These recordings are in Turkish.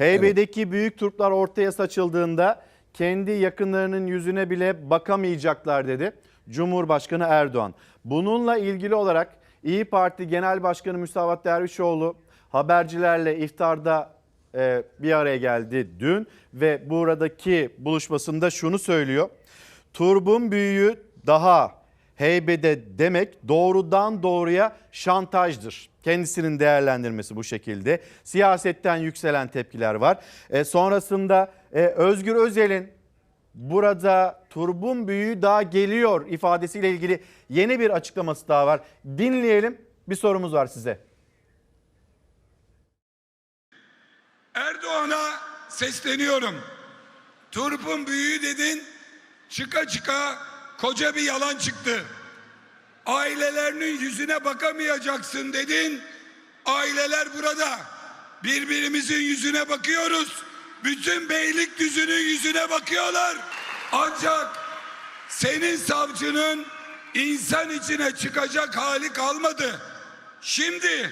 Heybedeki büyük Türkler ortaya saçıldığında kendi yakınlarının yüzüne bile bakamayacaklar dedi Cumhurbaşkanı Erdoğan. Bununla ilgili olarak İyi Parti Genel Başkanı Mustafa Dervişoğlu habercilerle iftarda e, bir araya geldi dün ve buradaki buluşmasında şunu söylüyor. Turbun büyüğü daha heybede demek doğrudan doğruya şantajdır. Kendisinin değerlendirmesi bu şekilde. Siyasetten yükselen tepkiler var. E, sonrasında e, Özgür Özel'in burada turbun büyüğü daha geliyor ifadesiyle ilgili yeni bir açıklaması daha var. Dinleyelim. Bir sorumuz var size. Erdoğan'a sesleniyorum. Turp'un büyüğü dedin, çıka çıka koca bir yalan çıktı. Ailelerinin yüzüne bakamayacaksın dedin. Aileler burada. Birbirimizin yüzüne bakıyoruz. Bütün Beylikdüzü'nün yüzüne bakıyorlar. Ancak senin savcının insan içine çıkacak hali kalmadı. Şimdi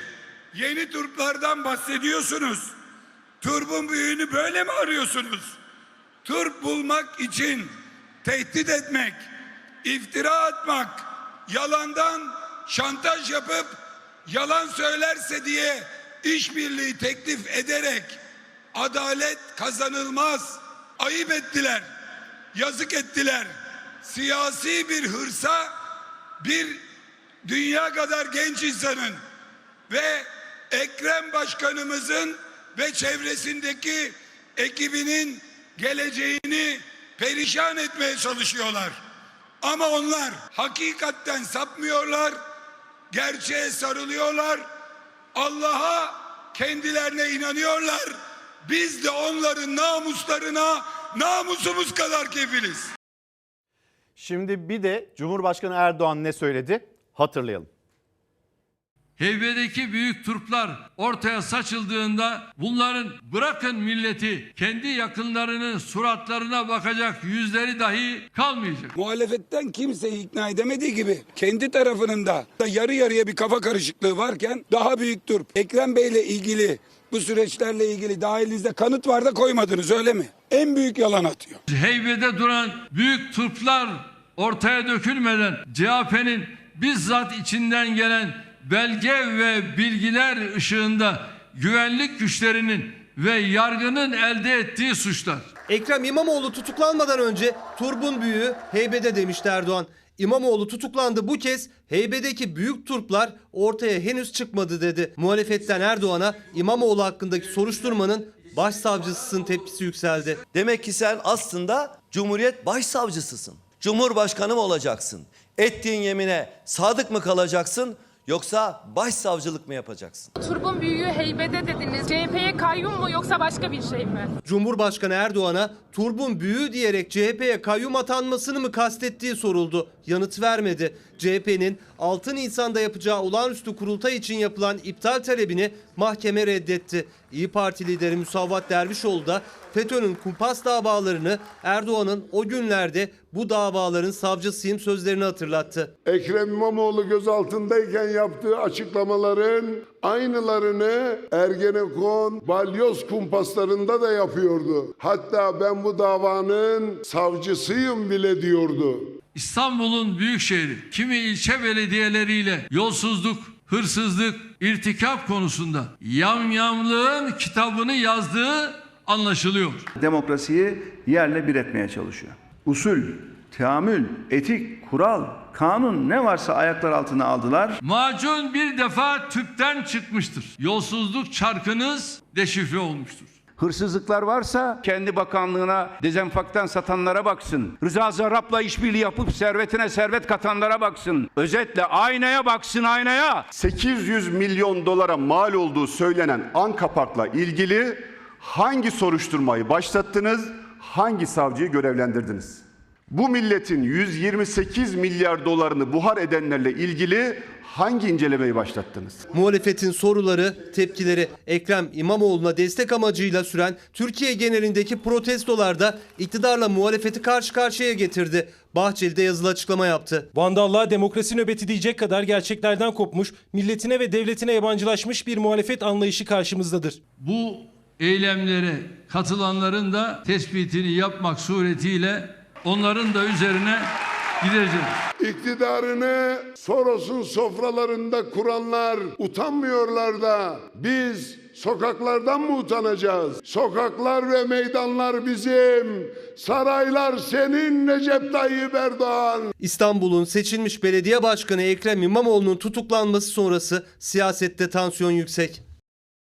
yeni Turplardan bahsediyorsunuz. Turbun büyüğünü böyle mi arıyorsunuz? Turp bulmak için tehdit etmek, iftira atmak, yalandan şantaj yapıp yalan söylerse diye işbirliği teklif ederek adalet kazanılmaz. Ayıp ettiler. Yazık ettiler. Siyasi bir hırsa bir dünya kadar genç insanın ve Ekrem Başkanımızın ve çevresindeki ekibinin geleceğini perişan etmeye çalışıyorlar. Ama onlar hakikatten sapmıyorlar, gerçeğe sarılıyorlar, Allah'a kendilerine inanıyorlar. Biz de onların namuslarına namusumuz kadar kefiliz. Şimdi bir de Cumhurbaşkanı Erdoğan ne söyledi? Hatırlayalım. Heybedeki büyük turplar ortaya saçıldığında bunların bırakın milleti kendi yakınlarının suratlarına bakacak yüzleri dahi kalmayacak. Muhalefetten kimseyi ikna edemediği gibi kendi tarafının da yarı yarıya bir kafa karışıklığı varken daha büyük turp. Ekrem Bey'le ilgili bu süreçlerle ilgili daha elinizde kanıt var da koymadınız öyle mi? En büyük yalan atıyor. Heybede duran büyük turplar ortaya dökülmeden CHP'nin bizzat içinden gelen belge ve bilgiler ışığında güvenlik güçlerinin ve yargının elde ettiği suçlar Ekrem İmamoğlu tutuklanmadan önce turbun büyüğü heybede demişti Erdoğan. İmamoğlu tutuklandı bu kez heybedeki büyük turplar ortaya henüz çıkmadı dedi. Muhalefetten Erdoğan'a İmamoğlu hakkındaki soruşturmanın başsavcısının tepkisi yükseldi. Demek ki sen aslında Cumhuriyet Başsavcısısın. Cumhurbaşkanı mı olacaksın? Ettiğin yemine sadık mı kalacaksın yoksa başsavcılık mı yapacaksın? Turbun büyüğü heybede dediniz. CHP'ye kayyum mu yoksa başka bir şey mi? Cumhurbaşkanı Erdoğan'a turbun büyüğü diyerek CHP'ye kayyum atanmasını mı kastettiği soruldu. Yanıt vermedi. CHP'nin 6 Nisan'da yapacağı olağanüstü kurultay için yapılan iptal talebini mahkeme reddetti. İyi Parti lideri Musavat Dervişoğlu da FETÖ'nün kumpas davalarını Erdoğan'ın o günlerde bu davaların savcısıyım sözlerini hatırlattı. Ekrem İmamoğlu gözaltındayken yaptığı açıklamaların aynılarını Ergenekon balyoz kumpaslarında da yapıyordu. Hatta ben bu davanın savcısıyım bile diyordu. İstanbul'un büyük şehri kimi ilçe belediyeleriyle yolsuzluk, hırsızlık, irtikap konusunda yamyamlığın kitabını yazdığı anlaşılıyor. demokrasiyi yerle bir etmeye çalışıyor. Usul, teamül, etik, kural, kanun ne varsa ayaklar altına aldılar. Macun bir defa tüpten çıkmıştır. Yolsuzluk çarkınız deşifre olmuştur. Hırsızlıklar varsa kendi bakanlığına dezenfaktan satanlara baksın. Rıza Zarrab'la işbirliği yapıp servetine servet katanlara baksın. Özetle aynaya baksın aynaya. 800 milyon dolara mal olduğu söylenen Ankapak'la ilgili hangi soruşturmayı başlattınız, hangi savcıyı görevlendirdiniz? Bu milletin 128 milyar dolarını buhar edenlerle ilgili hangi incelemeyi başlattınız? Muhalefetin soruları, tepkileri Ekrem İmamoğlu'na destek amacıyla süren Türkiye genelindeki protestolarda iktidarla muhalefeti karşı karşıya getirdi. Bahçeli de yazılı açıklama yaptı. Vandallığa demokrasi nöbeti diyecek kadar gerçeklerden kopmuş, milletine ve devletine yabancılaşmış bir muhalefet anlayışı karşımızdadır. Bu eylemlere katılanların da tespitini yapmak suretiyle onların da üzerine gideceğiz. İktidarını Soros'un sofralarında kuranlar utanmıyorlar da biz sokaklardan mı utanacağız? Sokaklar ve meydanlar bizim, saraylar senin Recep Tayyip Erdoğan. İstanbul'un seçilmiş belediye başkanı Ekrem İmamoğlu'nun tutuklanması sonrası siyasette tansiyon yüksek.